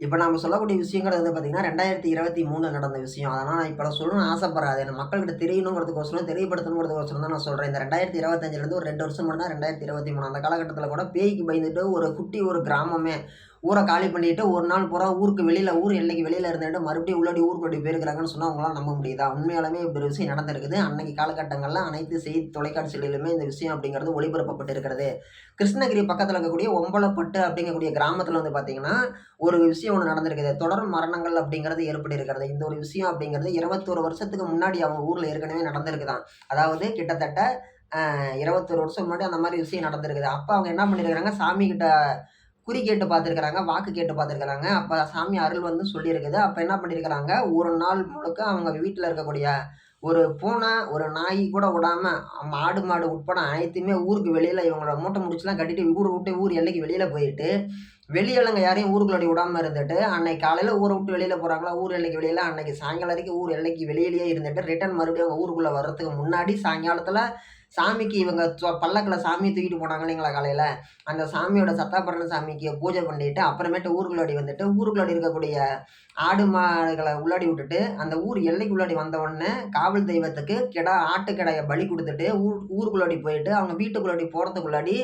இப்போ நம்ம சொல்லக்கூடிய விஷயங்கிறது வந்து பார்த்தீங்கன்னா, 2023 நடந்த விஷயம். அதனால் நான் இப்போ நான் சொல்லணும்னு ஆசைப்படுறேன். அது எனக்கு மக்கள்கிட்ட தெரியணுங்கிறதுக்கோசரம், தெரியப்படுத்தணுங்கிறதுக்கோசரம் தான் நான் சொல்கிறேன் இந்த 2025லேருந்து ஒரு ரெண்டு வருஷம் முன்னாடி 2023 அந்த காலகட்டத்தில் கூட பேய்க்கு பயந்துட்டு ஒரு குட்டி ஒரு கிராமமே ஊரை காலி பண்ணிட்டு, ஒரு நாள் பூரா ஊருக்கு வெளியில் ஊர் எல்லைக்கு வெளியில் இருந்துட்டு மறுபடியும் உள்ளாடி ஊருக்குள்ளடி போயிருக்கிறாங்கன்னு சொன்னால் அவங்களாம் நம்ப முடியுதா? உண்மையாலுமே இப்படி ஒரு விஷயம் நடந்திருக்குது. அன்னைக்கு காலகட்டங்களில் அனைத்து செய்தி தொலைக்காட்சிகளிலுமே இந்த விஷயம் அப்படிங்கிறது ஒளிபரப்பப்பட்டு இருக்கிறது. கிருஷ்ணகிரி பக்கத்தில் இருக்கக்கூடிய ஒம்பலப்பட்டு அப்படிங்கக்கூடிய கிராமத்தில் வந்து பார்த்தீங்கன்னா, ஒரு விஷயம் ஒன்று நடந்திருக்குது. தொடர் மரணங்கள் அப்படிங்கிறது ஏற்பட்டு இருக்கிறது. இந்த ஒரு விஷயம் அப்படிங்கிறது 21 வருஷத்துக்கு முன்னாடி அவங்க ஊரில் ஏற்கனவே நடந்திருக்குதான் அதாவது கிட்டத்தட்ட இருபத்தொரு வருஷம் முன்னாடி அந்த மாதிரி விஷயம் நடந்திருக்குது. அப்போ அவங்க என்ன பண்ணியிருக்கிறாங்க, சாமி கிட்ட குறி கேட்டு பார்த்துருக்குறாங்க வாக்கு கேட்டு பார்த்துருக்குறாங்க அப்போ சாமி அருள் வந்து சொல்லியிருக்குது. அப்போ என்ன பண்ணியிருக்கிறாங்க, ஒரு நாள் முழுக்க அவங்க வீட்டில் இருக்கக்கூடிய ஒரு பூனை, ஒரு நாய் கூட விடாமல் ஆடு, மாடு உட்பட அனைத்தையுமே ஊருக்கு வெளியில் இவங்களோட மூட்டை முடிச்சுலாம் கட்டிட்டு ஊர் விட்டு ஊர் எல்லைக்கு வெளியில் போயிட்டு, வெளியாளுங்க யாரையும் ஊருக்குள்ளாடி விடாமல் இருந்துட்டு, அன்னைக்கு காலையில் ஊரை விட்டு வெளியில் போகிறாங்களா ஊர் எல்லைக்கு வெளியில அன்னைக்கு சாயங்காலம் வரைக்கும் ஊர் எல்லைக்கு வெளியிலேயே இருந்துட்டு, ரிட்டன் மறுபடியும் அவங்க ஊருக்குள்ளே வர்றதுக்கு முன்னாடி சாயங்காலத்தில் சாமிக்கு இவங்க பல்லக்கில் சாமி தூக்கிட்டு போனாங்க இல்லைங்களா காலையில் அந்த சாமியோட சத்தாபரண சாமிக்கு பூஜை பண்ணிட்டு, அப்புறமேட்டு ஊருக்குள்ளாடி வந்துட்டு, ஊருக்குள்ளாடி இருக்கக்கூடிய ஆடு, மாடுகளை உள்ளாடி விட்டுட்டு, அந்த ஊர் எல்லைக்குள்ளாடி வந்த உடனே காவல் தெய்வத்துக்கு கிடா ஆட்டுக்கடாய பலி கொடுத்துட்டு ஊர் ஊருக்குள்ளாடி போயிட்டு, அவங்க வீட்டுக்குள்ளாடி போகிறதுக்குள்ளாடி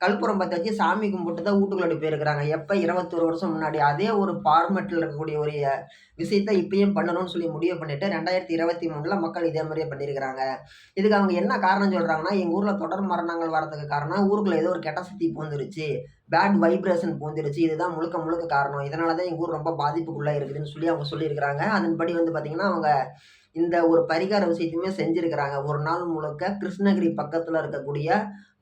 கல்புரம் பற்றி வச்சு சாமி கும்பிட்டு தான் வீட்டுக்குள்ளாடி போயிருக்கிறாங்க. எப்போ இருபத்தொரு வருஷம் முன்னாடி. அதே ஒரு ஃபார்மெட்டில் இருக்கக்கூடிய ஒரு விஷயத்த இப்பயும் பண்ணணும்னு சொல்லி முடிவு பண்ணிட்டு 2023ல மக்கள் இதே மாதிரியே பண்ணியிருக்கிறாங்க. இதுக்கு அவங்க என்ன காரணம் சொல்கிறாங்கன்னா எங்கள் ஊரில் தொடர் மரணங்கள் வரதுக்கு காரணம், ஊருக்குள்ள ஏதோ ஒரு கெட்ட சக்தி பூந்துருச்சு. Bad vibration பூந்துருச்சு. இதுதான் முழுக்க முழுக்க காரணம். இதனால தான் எங்கள் ஊர் ரொம்ப பாதிப்புக்குள்ளே இருக்குதுன்னு சொல்லி அவங்க சொல்லியிருக்கிறாங்க. அதன்படி வந்து பார்த்திங்கன்னா அவங்க இந்த ஒரு பரிகார விஷயத்தையுமே செஞ்சுருக்கிறாங்க ஒரு நாள் முழுக்க கிருஷ்ணகிரி பக்கத்தில் இருக்கக்கூடிய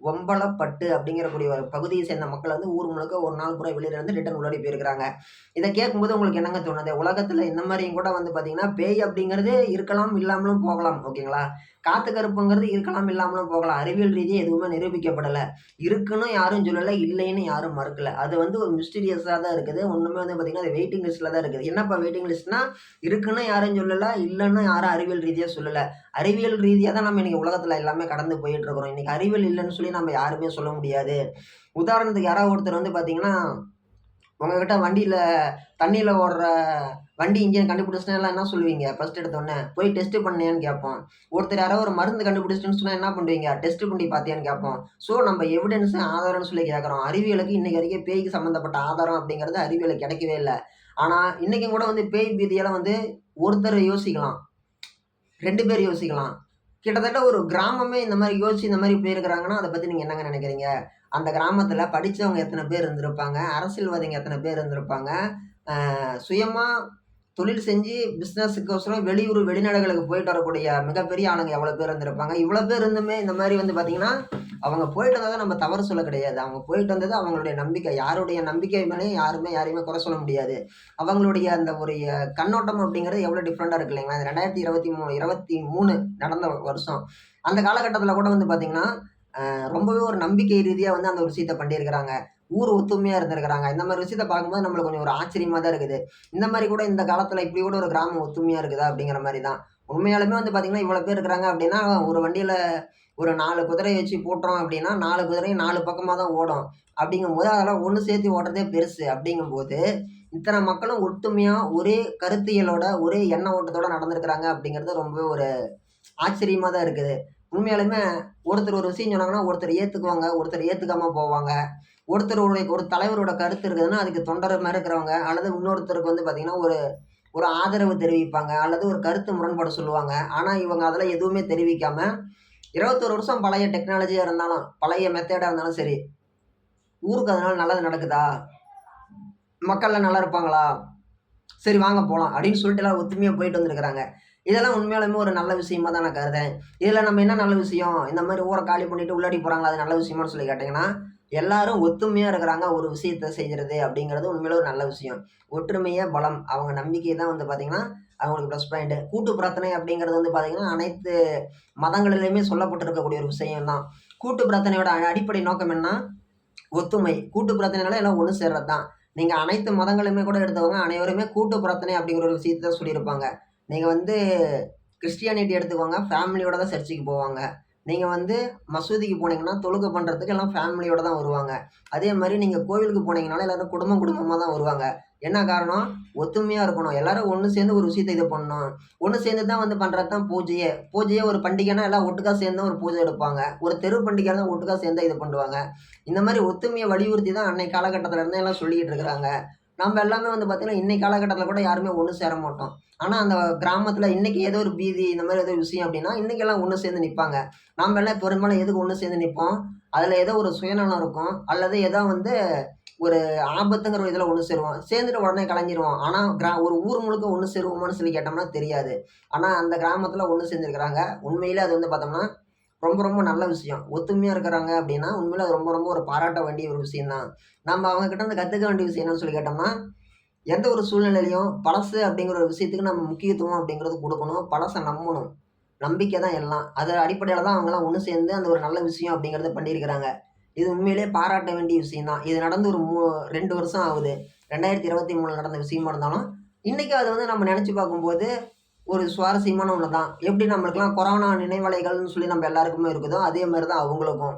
ஒம்பளப்பட்டு அப்படிங்கிறக்கூடிய ஒரு பகுதியை சேர்ந்த மக்கள் வந்து ஊர் முழுக்க ஒரு நாள் கூட வெளியில இருந்து ரிட்டர்ன் உள்ளாடி போயிருக்கிறாங்க. இதை கேட்கும்போது உங்களுக்கு என்னங்க தோணுது? உலகத்தில் இந்த மாதிரியும் கூட வந்து பார்த்தீங்கன்னா, பேய் அப்படிங்கிறது இருக்கலாம், இல்லாமலும் போகலாம். ஓகேங்களா? காத்து கருப்புங்கிறது இருக்கலாம், இல்லாமலும் போகலாம். அறிவியல் ரீதியாக எதுவுமே நிரூபிக்கப்படலை இருக்குன்னு யாரும் சொல்லலை இல்லைன்னு யாரும் மறுக்கல. அது வந்து ஒரு மிஸ்டீரியஸாக தான் இருக்குது. ஒன்றுமே வந்து பார்த்தீங்கன்னா, அது வெயிட்டிங் லிஸ்ட்டில் தான் இருக்குது. என்னப்பா வெயிட்டிங் லிஸ்ட்னா, இருக்குன்னு யாரும் சொல்லலை இல்லைன்னு யாரும் அறிவியல் ரீதியாக சொல்லலை அறிவியல் ரீதியாக தான் நம்ம இன்னைக்கு உலகத்தில் எல்லாமே கடந்து போயிட்டு இருக்கிறோம். இன்னைக்கு அறிவியல் இல்லைன்னு சொல்லி நம்ம யாருமே சொல்ல முடியாது. உதாரணத்துக்கு யாராவது ஒருத்தர் வந்து பார்த்தீங்கன்னா, உங்ககிட்ட வண்டியில் தண்ணியில் ஓடுற வண்டி இன்ஜின் கண்டுபிடிச்சுட்டா என்ன சொல்லுவீங்க? ஃபர்ஸ்ட் எடுத்தோடனே போய் டெஸ்ட் பண்ணியான்னு கேட்போம். ஒருத்தர் யாராவது ஒரு மருந்து கண்டுபிடிச்சுட்டேன்னு சொன்னால் என்ன பண்ணுவீங்க? டெஸ்ட் பண்ணி பார்த்தியான்னு கேட்போம். ஸோ நம்ம எவிடன்ஸ், ஆதாரம்னு சொல்லி கேட்குறோம் அறிவியலுக்கு இன்னைக்கு வரைக்கும் பேய்க்கு சம்மந்தப்பட்ட ஆதாரம் அப்படிங்கிறது அறிவியலுக்கு கிடைக்கவே இல்லை ஆனால் இன்றைக்கும் கூட வந்து பேய் பீதியெல்லாம் வந்து ஒருத்தர் யோசிக்கலாம். ரெண்டு பேர் யோசிக்கலாம். கிட்டத்தட்ட ஒரு கிராமமே இந்த மாதிரி யோசிச்சு இந்த மாதிரி போயிருக்கிறாங்கன்னா, அதை பத்தி நீங்க என்னங்க நினைக்கிறீங்க? அந்த கிராமத்தில் படிச்சவங்க எத்தனை பேர் இருந்திருப்பாங்க? அரசியல்வாதிங்க எத்தனை பேர் இருந்திருப்பாங்க? சுயமாக சுயமா தொழில் செஞ்சு பிஸ்னஸுக்கோசரம் வெளியூர், வெளிநாடுகளுக்கு போயிட்டு வரக்கூடிய மிகப்பெரிய ஆளுங்க எவ்வளோ பேர் இருந்திருப்பாங்க? இவ்வளோ பேர் இருந்துமே இந்த மாதிரி வந்து பார்த்தீங்கன்னா, அவங்க போயிட்டு வந்தத நம்ம தவறு சொல்ல கிடையாது. அவங்க போயிட்டு வந்தது அவங்களுடைய நம்பிக்கை. யாருடைய நம்பிக்கை மேலயும் யாருமே யாரையுமே குறை சொல்ல முடியாது. அவங்களுடைய அந்த ஒரு கண்ணோட்டம் அப்படிங்கிறது எவ்வளோ டிஃபரெண்ட்டா இருக்கு இல்லைங்களா? இந்த 2023 23 நடந்த வருஷம். அந்த காலகட்டத்தில் கூட வந்து பார்த்தீங்கன்னா, ரொம்பவே ஒரு நம்பிக்கை ரீதியாக வந்து அந்த ஒரு விஷயத்த பண்ணியிருக்கிறாங்க. ஊர் ஒத்துமையாக இருந்திருக்கிறாங்க. இந்த மாதிரி விஷயத்த பார்க்கும்போது நம்மளுக்கு கொஞ்சம் ஒரு ஆச்சரியமாக தான் இருக்குது. இந்த மாதிரி கூட இந்த காலத்தில் இப்படி கூட ஒரு கிராமம் ஒத்துமையாக இருக்குதா? அப்படிங்கிற மாதிரி தான். உண்மையாலுமே வந்து பார்த்திங்கன்னா இவ்வளோ பேர் இருக்கிறாங்க அப்படின்னா, ஒரு வண்டியில் ஒரு நாலு குதிரையை வச்சு போட்டுறோம் அப்படின்னா, நாலு குதிரையும் நாலு பக்கமாக தான் ஓடும். அப்படிங்கும்போது அதெல்லாம் ஒன்று சேர்த்து ஓட்டுறதே பெருசு. அப்படிங்கும்போது, இத்தனை மக்களும் ஒற்றுமையாக ஒரே கருத்தியலோட, ஒரே எண்ண ஓட்டத்தோடு நடந்திருக்கிறாங்க அப்படிங்கிறது ரொம்பவே ஒரு ஆச்சரியமாக தான் இருக்குது. உண்மையாலுமே ஒருத்தர் ஒரு விஷயம் சொன்னாங்கன்னா, ஒருத்தர் ஏற்றுக்குவாங்க ஒருத்தர் ஏற்றுக்காம போவாங்க. ஒருத்தர் ஒரு தலைவரோட கருத்து இருக்குதுன்னா, அதுக்கு தொண்டர் மாதிரி இருக்கிறவங்க, அல்லது இன்னொருத்தருக்கு வந்து பார்த்தீங்கன்னா, ஒரு ஒரு ஆதரவு தெரிவிப்பாங்க, அல்லது ஒரு கருத்து முரண்பாடு சொல்லுவாங்க. ஆனால் இவங்க அதெல்லாம் எதுவுமே தெரிவிக்காமல் இருபத்தொரு வருஷம் பழைய டெக்னாலஜியாக இருந்தாலும், பழைய மெத்தேடாக இருந்தாலும் சரி, ஊருக்கு அதனால் நல்லது நடக்குதா? மக்கள்லாம் நல்லா இருப்பாங்களா? சரி வாங்க போகலாம் அப்படின்னு சொல்லிட்டு எல்லாம் ஒத்துமையாக போயிட்டு வந்திருக்கிறாங்க. இதெல்லாம் உண்மையாலுமே ஒரு நல்ல விஷயமா தான் நான் கருதேன் இதில் நம்ம என்ன நல்ல விஷயம்? இந்த மாதிரி ஊரை காலி பண்ணிட்டு உள்ளாடி போகிறாங்க அது நல்ல விஷயமானு சொல்லி கேட்டிங்கன்னா எல்லாரும் ஒத்துமையாக இருக்கிறாங்க. ஒரு விஷயத்த செய்கிறது அப்படிங்கிறது உண்மையில ஒரு நல்ல விஷயம். ஒற்றுமையே பலம். அவங்க நம்பிக்கை தான் வந்து பார்த்தீங்கன்னா, அவங்களுக்கு ப்ளஸ் பாயிண்ட்டு கூட்டு பிரார்த்தனை அப்படிங்கிறது வந்து பார்த்தீங்கன்னா, அனைத்து மதங்களிலுமே சொல்லப்பட்டிருக்கக்கூடிய ஒரு விஷயம் தான். கூட்டு பிரார்த்தனையோட அடிப்படை நோக்கம் என்ன? ஒத்துமை. கூட்டு பிரார்த்தனைனால எல்லாம் ஒன்று சேர்றது தான். நீங்கள் அனைத்து மதங்களுமே கூட எடுத்தவங்க அனைவருமே கூட்டு பிரார்த்தனை அப்படிங்கிற ஒரு விஷயத்தை தான் சொல்லியிருப்பாங்க. நீங்கள் வந்து கிறிஸ்டியானிட்டி எடுத்துக்கோங்க. ஃபேமிலியோட தான் சர்ச்சுக்கு போவாங்க. நீங்கள் வந்து மசூதிக்கு போனீங்கன்னா தொழுகை பண்ணுறதுக்கு எல்லாம் ஃபேமிலியோட தான் வருவாங்க. அதே மாதிரி நீங்கள் கோவிலுக்கு போனீங்கனாலும் எல்லோரும் குடும்பம் குடும்பமாக தான் வருவாங்க. என்ன காரணம்? ஒத்துமையாக இருக்கணும். எல்லாரும் ஒன்று சேர்ந்து ஒரு விஷயத்தை இது பண்ணணும். ஒன்று சேர்ந்து தான் வந்து பண்ணுறது தான் பூஜையே. பூஜையே ஒரு பண்டிகைனா எல்லாம் ஒட்டுக்கா சேர்ந்து தான் ஒரு பூஜை எடுப்பாங்க. ஒரு தெரு பண்டிகை தான் ஒட்டுக்கா சேர்ந்து இது பண்ணுவாங்க. இந்த மாதிரி ஒத்துமையை வலியுறுத்தி தான் அன்னைக்கு காலகட்டத்தில் இருந்தே எல்லாம் சொல்லிக்கிட்டு இருக்கிறாங்க. நம்ம எல்லாமே வந்து பார்த்திங்கன்னா இன்னைக்கு காலகட்டத்தில் கூட யாருமே ஒன்று சேர மாட்டோம். ஆனால் அந்த கிராமத்தில் இன்றைக்கி ஏதோ ஒரு பீதி இந்த மாதிரி ஏதோ விஷயம் அப்படின்னா இன்றைக்கெல்லாம் ஒன்று சேர்ந்து நிற்பாங்க நம்ம எல்லாம் பெரும்பாலும் எதுக்கு ஒன்று சேர்ந்து நிற்போம் அதில் ஏதோ ஒரு சுயநலம் இருக்கும். அல்லது ஏதோ வந்து ஒரு ஆபத்துங்கிற ஒரு இதில் ஒன்று சேருவோம். சேர்ந்துட்டு உடனே கலைஞ்சிருவோம். ஆனால் கிரா ஒரு ஊர் முழுக்க ஒன்று சேருவோமான்னு சொல்லி கேட்டோம்னா தெரியாது. ஆனால் அந்த கிராமத்தில் ஒன்று சேர்ந்துருக்கிறாங்க. உண்மையிலே அது வந்து பார்த்தோம்னா ரொம்ப ரொம்ப நல்ல விஷயம். ஒத்துமையாக இருக்கிறாங்க அப்படின்னா உண்மையில் அது ரொம்ப ரொம்ப ஒரு பாராட்ட வேண்டிய ஒரு விஷயம்தான். நம்ம அவங்க கிட்ட இருந்து கற்றுக்க வேண்டிய விஷயம் என்னன்னு சொல்லி கேட்டோம்னா எந்த ஒரு சூழ்நிலையிலையும் பழசு அப்படிங்கிற ஒரு விஷயத்துக்கு நம்ம முக்கியத்துவம் அப்படிங்கிறது கொடுக்கணும். பழசை நம்பணும். நம்பிக்கை தான் எல்லாம். அது அடிப்படையில் தான் அவங்களாம் ஒன்று சேர்ந்து அந்த ஒரு நல்ல விஷயம் அப்படிங்கிறத பண்ணியிருக்கிறாங்க. இது உண்மையிலே பாராட்ட வேண்டிய விஷயம் தான் இது நடந்து ஒரு மூ ரெண்டு வருஷம் ஆகுது. ரெண்டாயிரத்தி இருபத்தி மூணில் நடந்த விஷயமா இருந்தாலும் இன்றைக்கி அதை வந்து நம்ம நினச்சி பார்க்கும்போது ஒரு சுவாரஸ்யமான ஒன்று தான் எப்படி நம்மளுக்கெல்லாம் கொரோனா நினைவலைகள்னு சொல்லி நம்ம எல்லாருக்குமே இருக்குதோ அதே மாதிரி தான் அவங்களுக்கும்.